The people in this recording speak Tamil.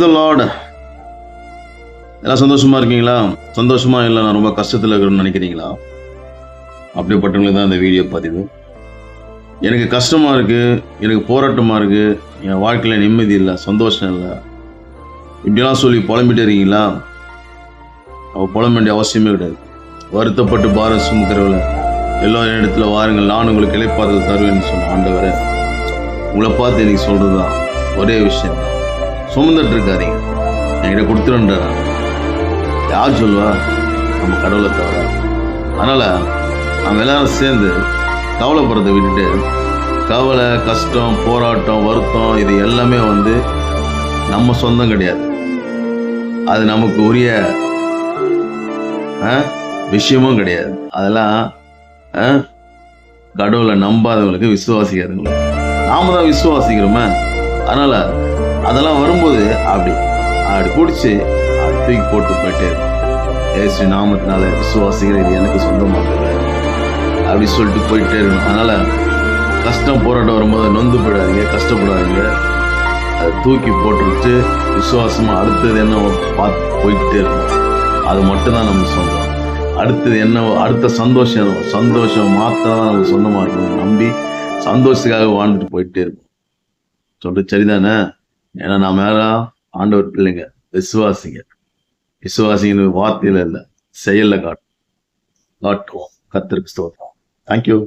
லார்ட் எல்லாம் சந்தோஷமா இருக்கீங்களா? சந்தோஷமா இல்லை நான் ரொம்ப கஷ்டத்தில் இருக்கிறேன்னு நினைக்கிறீங்களா? அப்படிப்பட்டவங்களுக்கு தான் இந்த வீடியோ பதிவு. எனக்கு கஷ்டமா இருக்கு எனக்கு போராட்டமா இருக்கு என் வாழ்க்கையில நிம்மதி இல்லை சந்தோஷம் இல்லை. இப்படிலாம் சொல்லி புலம்பிட்டு இருக்கீங்களா? அவ புலம்ப வேண்டிய அவசியமே கிடையாது. வருத்தப்பட்டு பாரம் சுமக்கிறவள எல்லா இடத்துல வாருங்கள் நான் உங்களுக்கு இழைப்பாறுதல் தருவேன்னு சொன்ன ஆண்டவரை உங்களை பார்த்து எனக்கு சொல்றதுதான் ஒரே விஷயம். தான் சுமந்துட்டு இருக்காதீங்க என்கிட்ட கொடுத்துருன்ற. யார் சொல்லுவா? நம்ம கடவுளை தவிர. அதனால நம்ம எல்லாரும் சேர்ந்து கவலைப்படுறதை விட்டுட்டு கவலை கஷ்டம் போராட்டம் வருத்தம் இது எல்லாமே வந்து நம்ம சொந்தம் கிடையாது. அது நமக்கு உரிய ஆ, விஷயமும் கிடையாது. அதெல்லாம் ஆ, கடவுளை நம்பாதவங்களுக்கு விசுவாசிக்காதவங்களுக்கு. நாம தான் விசுவாசிக்கிறோமே. அதனால் அதெல்லாம் வரும்போது அப்படி அப்படி பிடிச்சி அப்படி தூக்கி போட்டு போயிட்டே ஏசு நாமத்தினால விசுவாசிகள் இது எனக்கு சொந்தமாக அப்படி சொல்லிட்டு போயிட்டே இருக்கணும். அதனால் கஷ்டம் போராட்டம் வரும்போது நொந்து போயிடாதீங்க கஷ்டப்படாதீங்க. அதை தூக்கி போட்டுவிட்டு விசுவாசமாக அடுத்தது என்ன பார்த்து போய்கிட்டே இருக்கணும். அது மட்டும்தான் நம்ம சொந்தம். அடுத்தது என்ன அடுத்த சந்தோஷம் சந்தோஷம் மாத்திரம் தான் நமக்கு சொந்தமாக இருக்கணும் நம்பி சந்தோஷத்துக்காக வாழ்ந்துட்டு போயிட்டே இருக்கும் சொல்லிட்டு சரிதானே? ஏன்னா நான் மேல ஆண்டவர் பிள்ளைங்க விசுவாசிங்க. விசுவாசிங்கன்னு வார்த்தையில இல்லை செயல்ல காட்டும். காட்டுவோம். கத்திருக்கு ஸ்தோத்திரம். தேங்க்யூ